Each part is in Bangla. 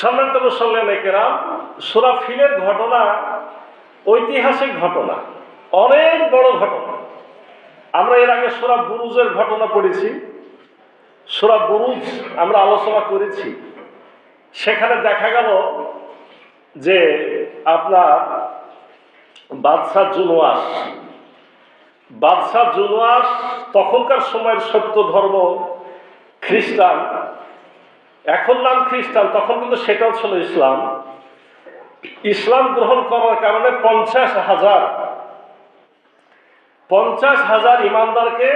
সম্মানিত মুসল্লান একেরাম সুরা ফিলের ঘটনা ঐতিহাসিক ঘটনা, অনেক বড় ঘটনা। আমরা এর আগে সুরা বুরুজের ঘটনা পড়েছি। সুরা বুরুজ আমরা আলোচনা করেছি। সেখানে দেখা গেল যে আপনার বাদশাহ জুনওয়াস বাদশাহ জুনওয়াস তখনকার সময়ের সত্য ধর্ম খ্রিস্টান এখন নাম খ্রিস্টান, তখন কিন্তু সেটাও ছিল ইসলাম। ইসলাম গ্রহণ করার কারণে পঞ্চাশ হাজার পঞ্চাশ হাজার ইমানদারকে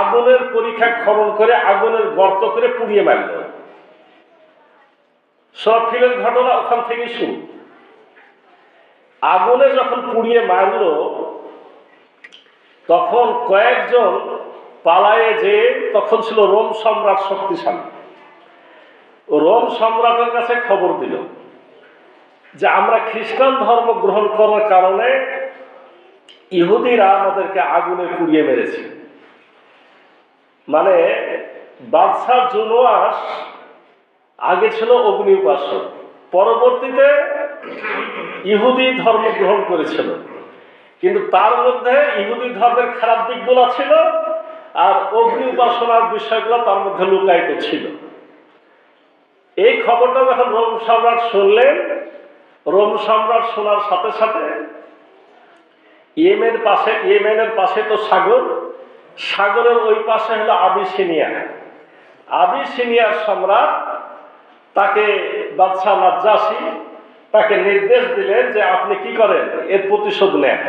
আগুনের পরীক্ষা খনন করে, আগুনের গর্ত করে পুড়িয়ে মারল। সব ফিলের ঘটনা ওখান থেকে শুরু আগুনে যখন পুড়িয়ে মারল, তখন কয়েকজন পালায়ে যে তখন ছিল রোম সম্রাট শক্তিশালী। রোম সম্রাটের কাছে খবর দিল যে আমরা খ্রিস্টান ধর্ম গ্রহণ করার কারণে ইহুদিরা আমাদেরকে আগুনে পুড়িয়ে মেরেছে। মানে বাদশাহ জুনোয়াস আগে ছিল অগ্নি উপাসক পরবর্তীতে ইহুদি ধর্ম গ্রহণ করেছিল। কিন্তু তার মধ্যে ইহুদি ধর্মের খারাপ দিকগুলো ছিল আর অগ্নি উপাসনার বিষয়গুলো তার মধ্যে লুকায়িত ছিল। এই খবরটা যখন রোম সম্রাট শুনলেন, রোম সম্রাট শোনার সাথে সাথে ইয়েমের পাশে, ইয়েমেনের পাশে তো সাগর, সাগরের ওই পাশে হলো আবিসিনিয়া। আবিসিনিয়ার সম্রাট তাকে বাদশাহ নাজ্জাসি তাকে নির্দেশ দিলেন যে আপনি কি করেন? এর প্রতিশোধ নেন।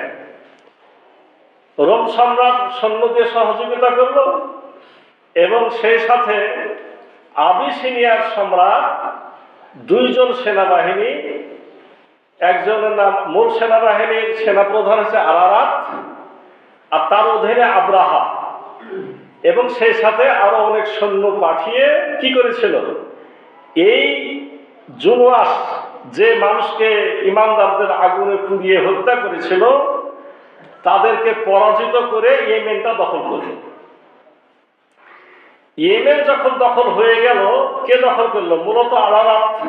রোম সম্রাট সৈন্য দিয়ে সহযোগিতা করল এবং সেই সাথে আবিসিনিয়ার সম্রাট, দুইজন সেনাবাহিনী, একজনের নাম মূল সেনাবাহিনীর সেনাপ্রধান হচ্ছে আরারাত, আর তার অধীনে আব্রাহা। এবং সেই সাথে আরও অনেক সৈন্য পাঠিয়ে কি করেছিল? এই জুনওয়াস যে মানুষকে ইমানদারদের আগুনে পুড়িয়ে হত্যা করেছিল, তাদেরকে পরাজিত করে ইয়েমেনটা দখল করল। ইয়েমেন যখন দখল হয়ে গেল, কে দখল করল? মূলত আলারাত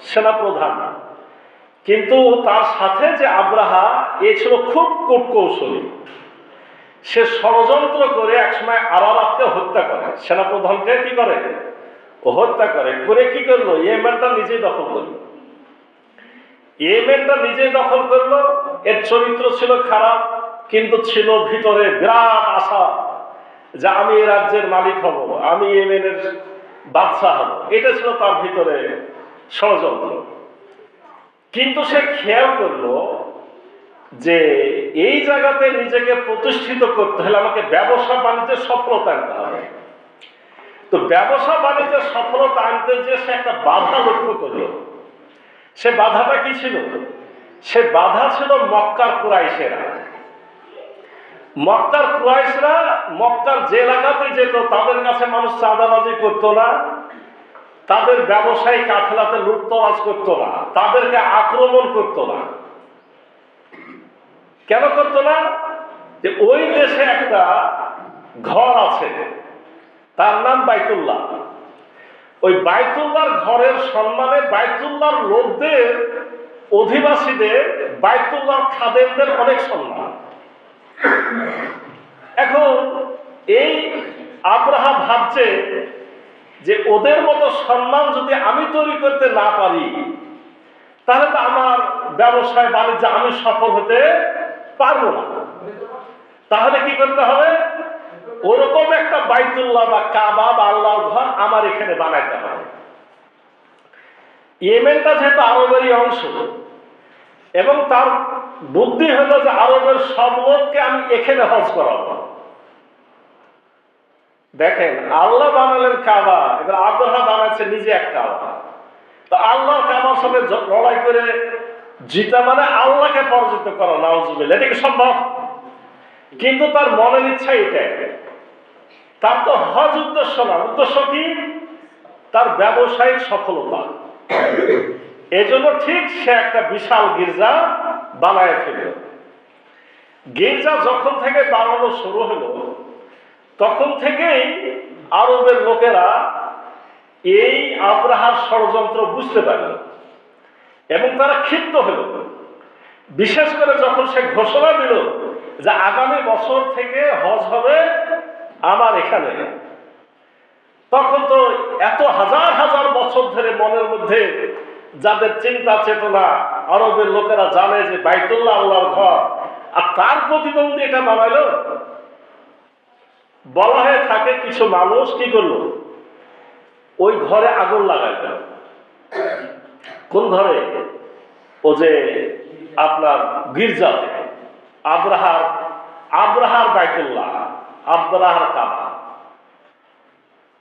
সেনাপ্রধান। কিন্তু তার সাথে যে আব্রাহা, এ ছিল খুব কূটকৌশলী। সে ষড়যন্ত্র করে একসময় আরারাতকে হত্যা করে। সেনাপ্রধানকে কি করে? হত্যা করে। করে কি করল? ইয়েমেনটা নিজেই দখল করল। ইয়েমেনটা নিজেই দখল করল। এর চরিত্র ছিল খারাপ, কিন্তু ছিল ভিতরে বিরাট আশা। যে আমি এই রাজ্যের মালিক হব, আমি ইয়েমেনের বাদশাহ হব। এটা ছিল তার ভিতরে ষড়যন্ত্র। কিন্তু সে খেয়াল করল যে এই জায়গাতে নিজেকে প্রতিষ্ঠিত করতে হলে আমাকে ব্যবসা বাণিজ্যের সফলতা আনতে হবে। তো ব্যবসা বাণিজ্যের সফলতা আনতে যে সে একটা বাধা লক্ষ্য করল। সে বাধাটা কি ছিল? সে বাধা ছিল মক্কার কুরাইশেরা। মক্কার কুরাইশরা মক্কার যে এলাকাতে যেত, তাদের কাছে মানুষ চাঁদাবাজি করতো না, তাদের ব্যবসায়ী কাফেলাতে লুটতরাজ করতো না, তাদেরকে আক্রমণ করতো না। কেন করতো না? যে ওই দেশে একটা ঘর আছে, তার নাম বাইতুল্লাহ। ওই বাইতুল্লাহর ঘরের সম্মানে বাইতুল্লাহর লোকদের, অধিবাসীদের বাইতুল্লাহর খাদেরদের অনেক সম্মান। এখন এই আব্রাহা ভাবছে যে ওদের মতো সম্মান যদি আমি তৈরি করতে না পারি, তাহলে তো আমার ব্যবসায় বাণিজ্যে আমি সফল হতে পারব না। তাহলে কি করতে হবে? ওরকম একটা বাইতুল্লাহ বা কাবা বা আল্লাহর ঘর আমার এখানে বানাইতে হবে। ইয়েমেনটা যেহেতু আরবেরই অংশ, এবং তার বুদ্ধি হলো যে আরবের সব লোককে আমি এখানে হজ করাবো। দেখেন, আল্লাহ বানালেন কাবা, এবার আগ্রহ বানাচ্ছে নিজে এক কাবা তো আল্লাহর কাবার জ- লড়াই করে জিতা মানে আল্লাহকে পরাজিত করা নাউজুবিল এটা কি সম্ভব? কিন্তু তার মনের ইচ্ছা এটাই। তার তো হজ উদ্দেশ্য না। উদ্দেশ্য কি? তার ব্যবসায়িক সফলতা। এজন্য ঠিক সে একটা বিশাল গির্জা বানায় ফেলল। গির্জা যখন থেকে বানানো শুরু হলো, তখন থেকেই আরবের লোকেরা এই আব্রাহার ষড়যন্ত্র বুঝতে পারল এবং তারা ক্ষিপ্ত হলো। বিশেষ করে যখন সে ঘোষণা দিল যে আগামী বছর থেকে হজ হবে আমার এখানে, তখন তো এত হাজার হাজার বছর ধরে মনের মধ্যে যাদের চিন্তা চেতনা, আরবের লোকেরা জানে যে বাইতুল্লাহ আল্লাহর ঘর। আর তার প্রতিদ্বন্দ্বী এটা বানাইলো? বলা হয়ে থাকে কিছু মানুষ কি করল? ওই ঘরে আগুন লাগাইল। কোন ঘরে? ও যে আপনার গির্জাতে। আব্রাহার আব্রাহার বাইতুল্লাহ, আব্রাহার কাবা।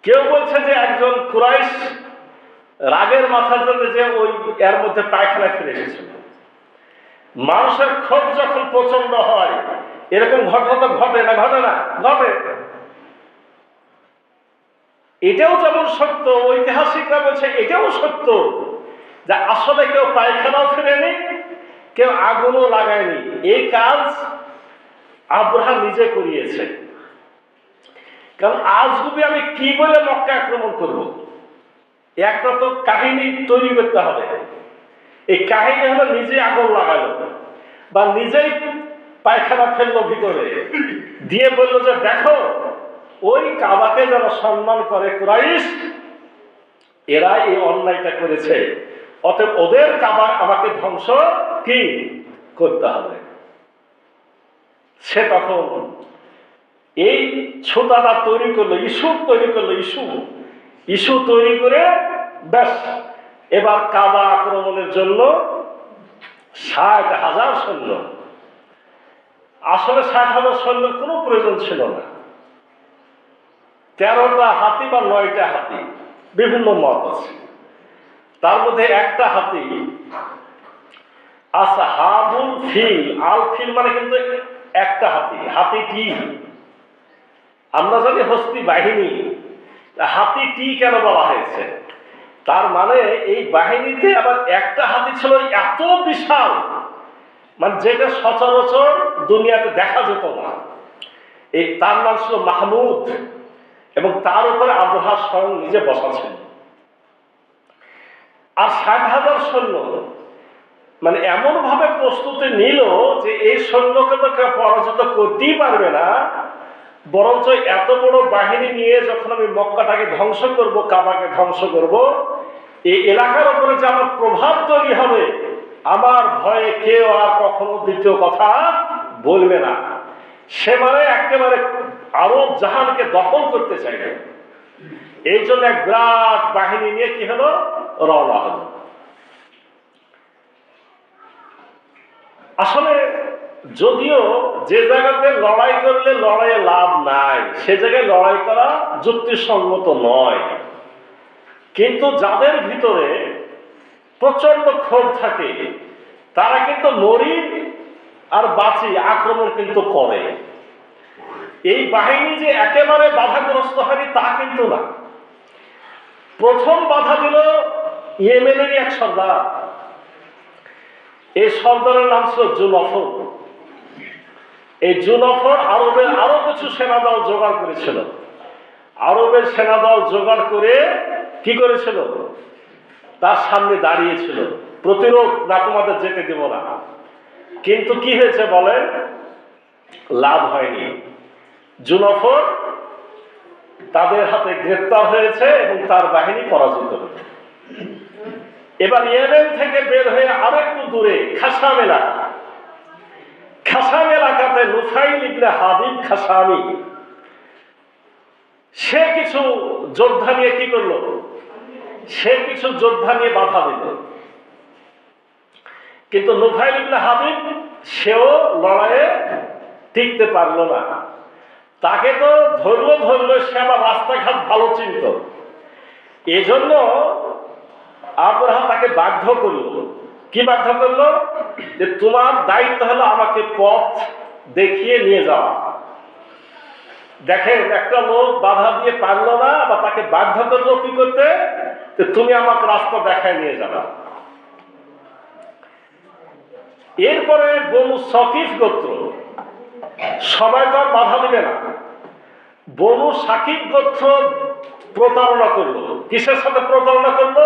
কেউ বলছে যে একজন কুরাইশ রাগের মাথার জন্য যে ওই এর মধ্যে পায়খানা ফিরে এসেছিল মানুষের ক্ষোভ যখন প্রচণ্ড হয়, এরকম ঘটনা তো ঘটে না ঘটে না, ঘটে। এটাও যেমন সত্য, ঐতিহাসিকরা বলছে এটাও সত্য যে আসলে কেউ পায়খানাও ফিরেনি কেউ আগুনও লাগায়নি। এই কাজ আব্রাহাম নিজে করিয়েছে কারণ আজগুবি আমি কি বলে মক্কা আক্রমণ করব? একটা তো কাহিনী তৈরি করতে হবে। এই কাহিনী হলো নিজে আগুন লাগালো বা নিজেই পায়খানা ফেলল ভিতরে। দিয়ে বলল যে, দেখো, ওই কাবাকে যারা সম্মান করে কুরাইশ, এরা এই অন্যায়টা করেছে। অতএব ওদের কাবা আমাকে ধ্বংস কি করতে হবে? সে তখন এই ছোটাটা তৈরি করল ইস্যু তৈরি করল ইস্যু ইস্যু তৈরি করে ব্যাস, এবার কাবা আক্রমণের জন্য ষাট হাজার সৈন্য। আসলে ষাট হাজার সৈন্য কোনো প্রয়োজন ছিল না। তেরোটা হাতি বা নয়টা হাতি, বিভিন্ন মত আছে। তার মধ্যে একটা হাতি আচ্ছা হাবুল ফিল, আল ফিল মানে কিন্তু একটা হাতি হাতি কি আমরা জানি হস্তি বাহিনী। হাতি টি কেন বলা হয়েছে? তার মানে এই বাহিনীতে আবার একটা হাতি ছিল এত বিশাল মানে যেটা সচরাচর দুনিয়াতে দেখা যেত না। এই তার নাম ছিল মাহমুদ এবং তার উপরে আবহাওয়া স্বয়ং নিজে বসা ছিল। আর ষাট হাজার সৈন্য মানে এমন ভাবে প্রস্তুতি নিল যে এই সৈন্যকে তো কেউ পরাজিত করতেই পারবে না বরঞ্চ এত বড় বাহিনী নিয়ে যখন আমি মক্কাটাকে ধ্বংস করব, কাবাকে ধ্বংস করব, এই এলাকার উপরে যে আমার প্রভাব তৈরি হবে, আমার ভয়ে কেউ আর কখনো দ্বিতীয় কথা বলবে না। সে মানে একেবারে আরব জাহানকে দখল করতে চাইবে এই জন্য এক বিরাট বাহিনী নিয়ে কি হলো? রওনা হলো। আসলে যদিও যে জায়গাতে লড়াই করলে লড়াইয়ে লাভ নাই, সে জায়গায় লড়াই করা যুক্তিসম্মত নয়। কিন্তু যাদের ভিতরে প্রচণ্ড ক্ষোভ থাকে, তারা কিন্তু মরি আর বাঁচি, আক্রমণ কিন্তু করে। এই বাহিনী যে একেবারে বাধাগ্রস্ত হয়নি, তা কিন্তু না। প্রথম বাধা দিল ইয়েমেনেরই এক সর্দার। এই সর্দারের নাম ছিল জুনফর এই জুনফর আরবের আরও কিছু সেনাদল জোগাড় করেছিল। আরবের সেনাদল জোগাড় করে কি করেছিল? তার সামনে দাঁড়িয়েছিল। প্রতিরোধ, না, তোমাদের যেতে দেব না। কিন্তু কি হয়েছে বলেন? লাভ হয়নি। জুনফর তাদের হাতে গ্রেপ্তার হয়েছে এবং তার বাহিনী পরাজিত হয়েছে। এবার ইয়েমেন থেকে বের হয়ে আরও একটু দূরে খাসাম এলাকা খাসাম এলাকাতে নুসাইল ইবনে হাবিব খাসামি, সে কিছু যোদ্ধা নিয়ে কি করল? সে কিছু যোদ্ধা নিয়ে বাধা দিল। কিন্তু নুফাইল ইবনে হাবিব সেও লড়াইয়ে টিকতে পারল না। তাকে তো ধরলো ধরলো, সে আবার রাস্তাঘাট ভালো চিনত। এজন্য আব্রাহা তাকে বাধ্য করল। কি বাধ্য করল যে তোমার দায়িত্ব হলো আমাকে পথ দেখিয়ে নিয়ে যাওয়া। দেখেন, একটা লোক বাধা দিয়ে পারল না, বা তাকে বাধ্য করল কি করতে? যে তুমি আমাকে রাস্তা দেখায় নিয়ে যাবা। এরপরে বনু সকিফ গোত্র, সবাই তো আর বাধা দিবে না। বনু সাকিব গোত্র প্রতারণা করল। কিসের সাথে প্রতারণা করল?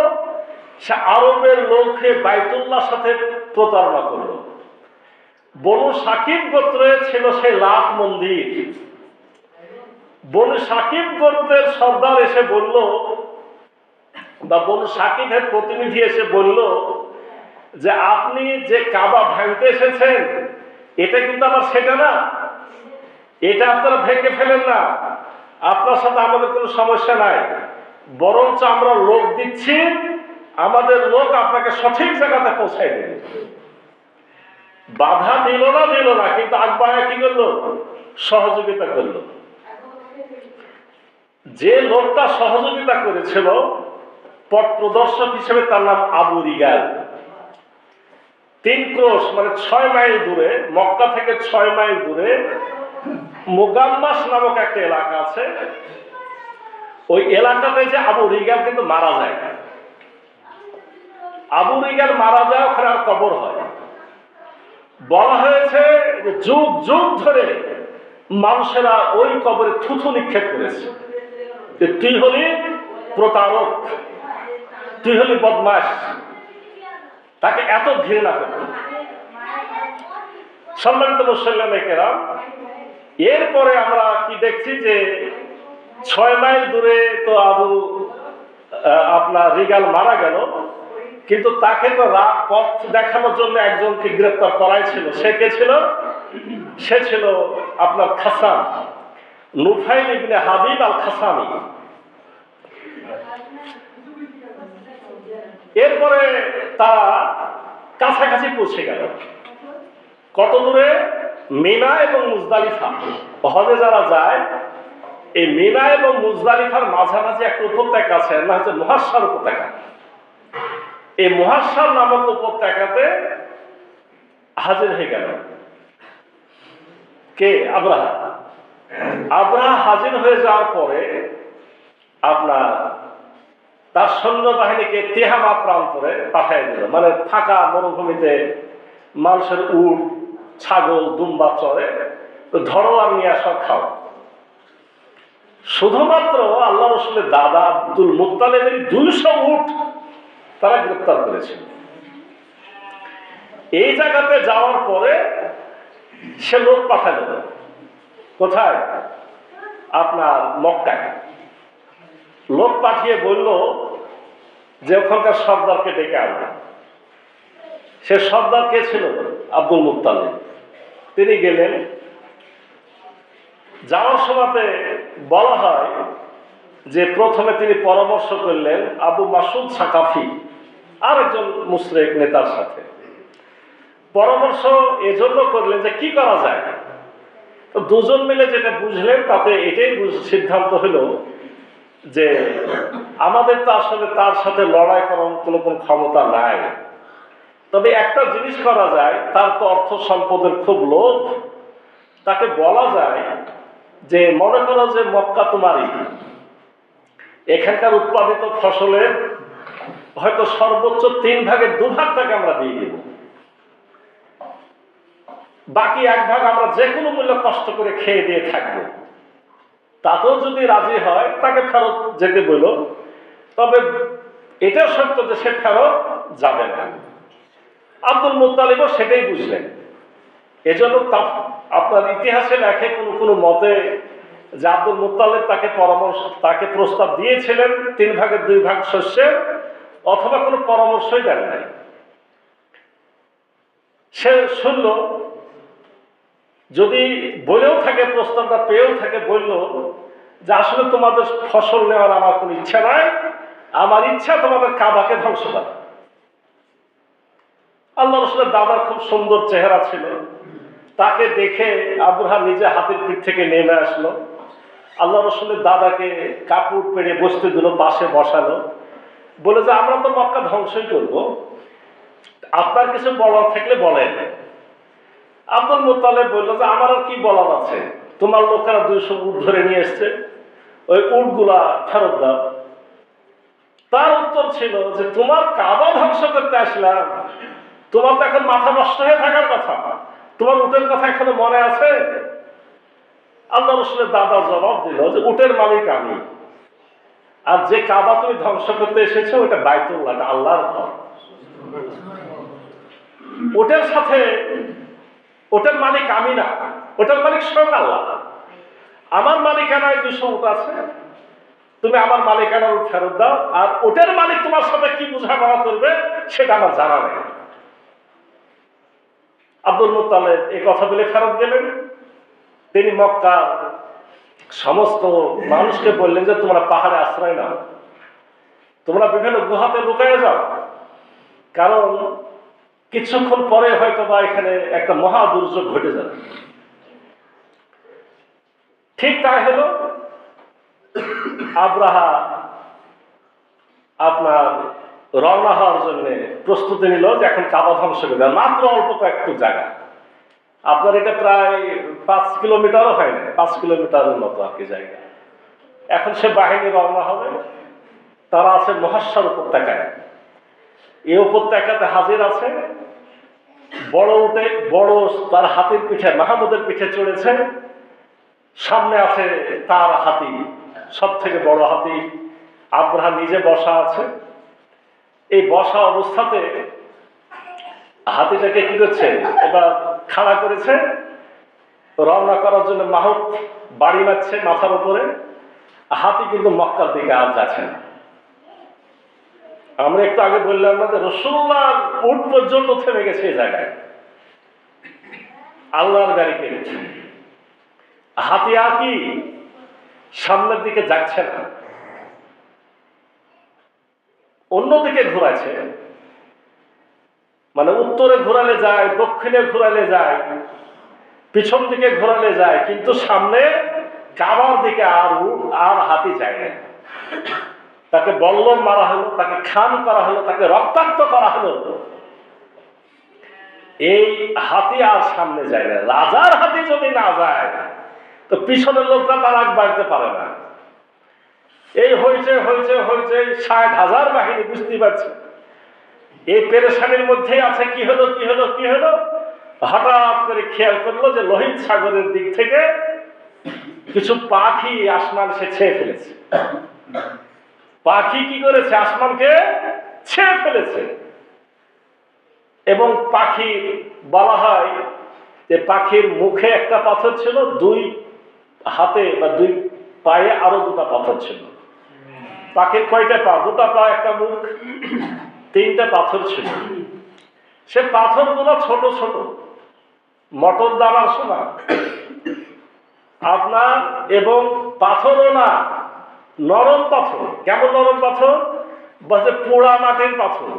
সে আরবের লোকে বাইতুল্লাহ সাথে প্রতারণা করল। বনু সাকিব গোত্রে ছিল সেই লাত মন্দির। বনু সাকিব গোত্রের সর্দার এসে বলল, বা বনু সাকিবের প্রতিনিধি এসে বলল যে, আপনি যে কাবা ভাঙতে এসেছেন, এটা কিন্তু আমার সেটা না। এটা আপনারা ভেঙে ফেলেন না। আপনার সাথে আমাদের কোনো সমস্যা নাই। বরঞ্চ আমরা লোক দিচ্ছি আমাদের লোক আপনাকে সঠিক জায়গাতে পৌঁছাই দেবে। বাধা দিল না দিল না, কিন্তু আকবায়া কি করল? সহযোগিতা করল। যে লোকটা সহযোগিতা করেছিল পথ প্রদর্শক হিসেবে তার নাম আবু রিগাল। তিন ক্রোশ মানে ছয় মাইল দূরে, মক্কা থেকে ছয় মাইল দূরে, মোগাম্মাস নামক একটা এলাকা আছে। ওই এলাকাতে যে আবু রিগাল কিন্তু মারা যায় আবু রিগাল মারা যায় ওখানে আর কবর হয়। বলা হয়েছে যে যুগ যুগ ধরে মানুষেরা ওই কবরে থুথু নিক্ষেপ করেছে। যে তুই হলি প্রতারক, তুই হলি বদমাস তাকে এত ঘৃণা করত। সম্মানিত মুসল্লামেকেরা এরপরে আমরা কি দেখছি যে ছয় মাইল দূরে তো আবু আপনার রিগাল মারা গেল। কিন্তু তাকে তো রাত পথ দেখানোর জন্য একজনকে গ্রেপ্তার করাই ছিল। সে কে ছিল? সে ছিল আপনার খাসান, নুফাইল ইবনে হাবিব আল খাসানি এরপরে তারা কাছাকাছি পৌঁছে গেল। কত দূরে? মিনা এবং মুজদালিফা। হজে যারা যায়, এই মিনা এবং মুজদালিফার মাঝামাঝি একটা উপত্যকা আছে, না হচ্ছে মহাসার উপত্যকা। এই মহাসার নামক উপত্যকাতে হাজির হয়ে গেল। কে? আব্রাহা আব্রাহা হাজির হয়ে যাওয়ার পরে আপনার তার সৈন্যবাহিনীকে তেহামা প্রান্তরে পাঠিয়ে দিল। মানে ফাঁকা মরুভূমিতে মানুষের উট, ছাগল, দুম্বা চড়ে ধরো আর নিয়ে আসা খাও শুধুমাত্র আল্লাহ রসুলের দাদা আব্দুল মুক্তালেবের দুইশো উট তারা গ্রেপ্তার করেছিল এই জায়গাতে যাওয়ার পরে সে লোক পাঠালো। কোথায়? আপনার মক্কায়। লোক পাঠিয়ে বলল যে ওখানকার সর্দারকে ডেকে আনবে। সে সর্দার কে ছিল? আব্দুল মুক্তালিব তিনি গেলেন। যাওয়ার সময়তে বলা হয় যে প্রথমে তিনি পরামর্শ করলেন আবু মাসুদ সাকাফি আর একজন মুসলিক নেতার সাথে। পরামর্শ এজন্য করলেন যে কি করা যায়? তো দুজন মিলে যেটা বুঝলেন, তাতে এটাই সিদ্ধান্ত হলো যে আমাদের তো আসলে তার সাথে লড়াই করার কোনো কোনো ক্ষমতা নাই। তবে একটা জিনিস করা যায়, তার তো অর্থ সম্পদের খুব লোভ। তাকে বলা যায় যে, মনে করো যে মক্কা তোমারই। এখানকার উৎপাদিত ফসলের হয়তো সর্বোচ্চ তিন ভাগের দু ভাগ তাকে আমরা দিয়ে দেব। বাকি এক ভাগ আমরা যে কোনো মূল্য কষ্ট করে খেয়ে দিয়ে থাকব। তাতেও যদি রাজি হয়, তাকে ফেরত যেতে বলল। তবে এটা সত্য যে সে ফেরত যাবে না। আব্দুল মুতালিবও সেটাই বুঝলেন। এজন্য আপনার ইতিহাসে লেখে কোনো কোনো মতে যে আব্দুল মুতালেব তাকে পরামর্শ, তাকে প্রস্তাব দিয়েছিলেন, তিন ভাগের দুই ভাগ শস্যের। অথবা কোনো পরামর্শই দেন নাই। সে শুনল, যদি বলেও থাকে প্রস্তাবটা পেয়েও থাকে, বলল যে আসলে তোমাদের ফসল নেওয়ার আমার কোনো ইচ্ছা নাই, আমার ইচ্ছা তোমাদের কাবাকে ধ্বংস করা। আল্লাহ রসুলের দাদার খুব সুন্দর চেহারা ছিল। তাকে দেখে আব্রাহা নিজে হাতের পিঠ থেকে নেমে আসলো। আল্লাহ রসুলের দাদাকে কাপড় পেড়ে বসতে দিল, পাশে বসালো। বলে যে, আমরা তো মক্কা ধ্বংসই করব। আপনার কিছু বলার থাকলে বলেন। আব্দুল মোতালেব বলল যে, আমার আর কি বলার আছে? তোমার লোকেরা দুইশো উট ধরে নিয়ে এসছে। ওই উটগুলা ফেরত দাও। তার উত্তর ছিল যে, তোমার কাবা ধ্বংস করতে আসলাম। তোমার তো এখন মাথা নষ্ট হয়ে থাকার কথা। তোমার উটের কথা এখনও মনে আছে? আল্লাহ রসুলের দাদা জবাব দিল যে, উটের মালিক আমি। আর যে কাবা তুমি ধ্বংস করতে এসেছ, ওটা বাইতুল্লাহ আল্লাহর ঘর। ওটার সাথে, ওটার মালিক আমি না, ওটার মালিক স্বয়ং আল্লাহ। আমার মালিকানায় দুশো উঠ আছে, তুমি আমার মালিকানার উঠ ফেরত দাও, আর ওটার মালিক তোমার সাথে কি বোঝাপড়া করবে, সেটা আমার জানা নেই। আব্দুল মুতালেব এই কথা বলে ফেরত গেলেন। তিনি মক্কা সমস্ত মানুষকে বললেন যে তোমরা পাহাড়ে আশ্রয় নাও। তোমরা বিভিন্ন গুহাতে লুকায় যাও। কারণ কিছুক্ষণ পরে হয়তো বা এখানে একটা মহা দুর্যোগ ঘটে যাবে। ঠিক তাই হলো আব্রাহা আপনার রওনা হওয়ার জন্য প্রস্তুতি নিল যে এখন কাবা ধ্বংস করে মাত্র অল্প কয়েকটু জায়গা। আপনার এটা প্রায় পাঁচ কিলোমিটারও হয় না, পাঁচ কিলোমিটারের মতো আর কি জায়গা। এখন সে বাহিনী রওনা হবে, তারা আছে মহাশ্বর উপত্যকায়। এই উপত্যকাতে হাজির আছে, বড় উঠে, বড় তার হাতির পিঠে, মাহমুদের পিঠে চড়েছে। সামনে আছে তার হাতি সব থেকে বড় হাতি আব্রাহা নিজে বসা আছে। এই বসা অবস্থাতে হাতিটাকে কি করছে? এবার খাড়া করেছে, রওনা করার জন্য মাহুত বাড়ি মারছে মাথার উপরে, হাতি কিন্তু মক্কার দিকে আর যাচ্ছে না। আমরা একটু আগে বললাম না যে রসুল্লাহ উঠ পর্যন্ত থেমে গেছে এই জায়গায়। আল্লাহর গাড়ি পেরেছে হাতি আর কি সামনের দিকে যাচ্ছে না। অন্যদিকে ঘোরাচ্ছে। মানে উত্তরে ঘোরালে যায়, দক্ষিণে ঘোরালে যায়, পিছন দিকে ঘোরালে যায়, কিন্তু সামনে কাবার দিকে আর আর হাতি যায় না। তাকে বল্লম মারা হলো, তাকে খান করা হলো, তাকে রক্তাক্ত করা হলো। এই হাতি আর সামনে যায় না। রাজার হাতি যদি না যায়, তো পিছনের লোকরা তার আগ বাড়তে পারে না। এই হয়েছে হয়েছে হয়েছে ষাট হাজার বাহিনী বুঝতে পারছে। এই পেরেশানির মধ্যেই আছে, কি হলো কি হলো কি হলো? হঠাৎ করে খেয়াল করল যে লোহিত সাগরের দিক থেকে কিছু পাখি আসমান সে ছেয়ে ফেলেছে। পাখি কি করেছে? আসমানকে ছেয়ে ফেলেছে। এবং পাখি বলা হয় যে পাখির মুখে একটা পাথর ছিল, দুই হাতে বা দুই পায়ে আরও দুটা পাথর ছিল। পাখির কয়টা পা? দুটা পা, একটা মুখ। তিনটা পাথর ছিল। সে পাথরগুলো ছোট ছোট। মটর দানার সমান। আপনার এবং পাথরও না, নরম পাথর। কেমন নরম পাথর? বলছে পোড়া মাটির পাথর।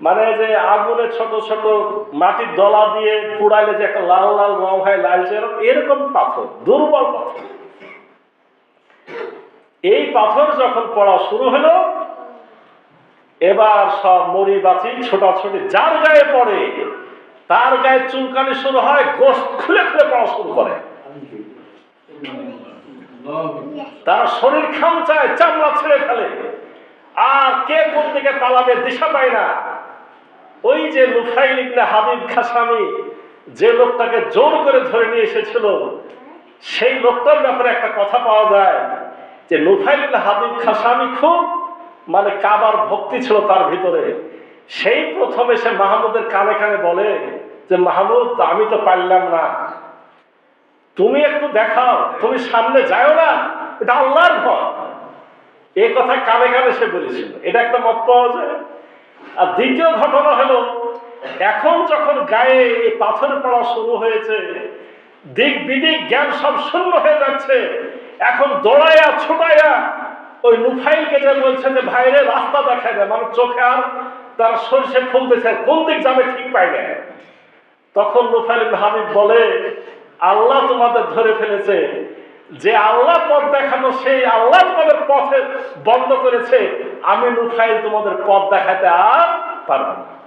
মানে যে আগুনে ছোট ছোট মাটির দলা দিয়ে পুড়াইলে যে একটা লাল লাল রং হয় লালচে এরকম পাথর, দুর্বল পাথর। এই পাথর যখন পড়া শুরু হলো এবার সব মরি বাঁচি, ছোটাছুটি যার গায়ে পড়ে, তার গায়ে চুলকানি শুরু হয়, গোস্ত খুলে খুলে পড়া শুরু করে। তার শরীর খামচায়, চামড়া ছেড়ে ফেলে। আর কে কোন দিকে পালাবে দিশা পায় না। ওই যে লুফাইল ইবনে হাবিব খাসামি যে লোকটাকে জোর করে ধরে নিয়ে এসেছিল, সেই লোকটার ব্যাপারে একটা কথা পাওয়া যায় যে ইবনে হাবিব খাসামি খুব মানে কাবার ভক্তি ছিল তার ভিতরে। সেই প্রথমে সে মাহমুদের কানে কানে বলে যে, মাহমুদ, আমি তো পারলাম না। তুমি একটু দেখাও, তুমি সামনে যাও না, এটা আল্লাহর ঘর এই কথা কানে কানে সে বলেছিল। এটা একটা মত পাওয়া যায়। আর দ্বিতীয় ঘটনা হলো, এখন যখন গায়ে এই পাথর পড়া শুরু হয়েছে, দিক বিদিক জ্ঞান সব শূন্য হয়ে যাচ্ছে। এখন দৌড়াইয়া, ছোটাইয়া ওই নুফাইলকে যে বলছেন যে, ভাইরে, রাস্তা দেখায় দেয় মানুষ চোখে আর তার সরষে ফুলতেছে কোন দিক যাবে ঠিক পাই না। তখন নুফাইল হাবিব বলে, আল্লাহ তোমাদের ধরে ফেলেছে, যে আল্লাহ পথ দেখানো, সেই আল্লাহ তোমাদের পথে বন্ধ করেছে, আমি নুফাইল তোমাদের পথ দেখাতে আর পারব না।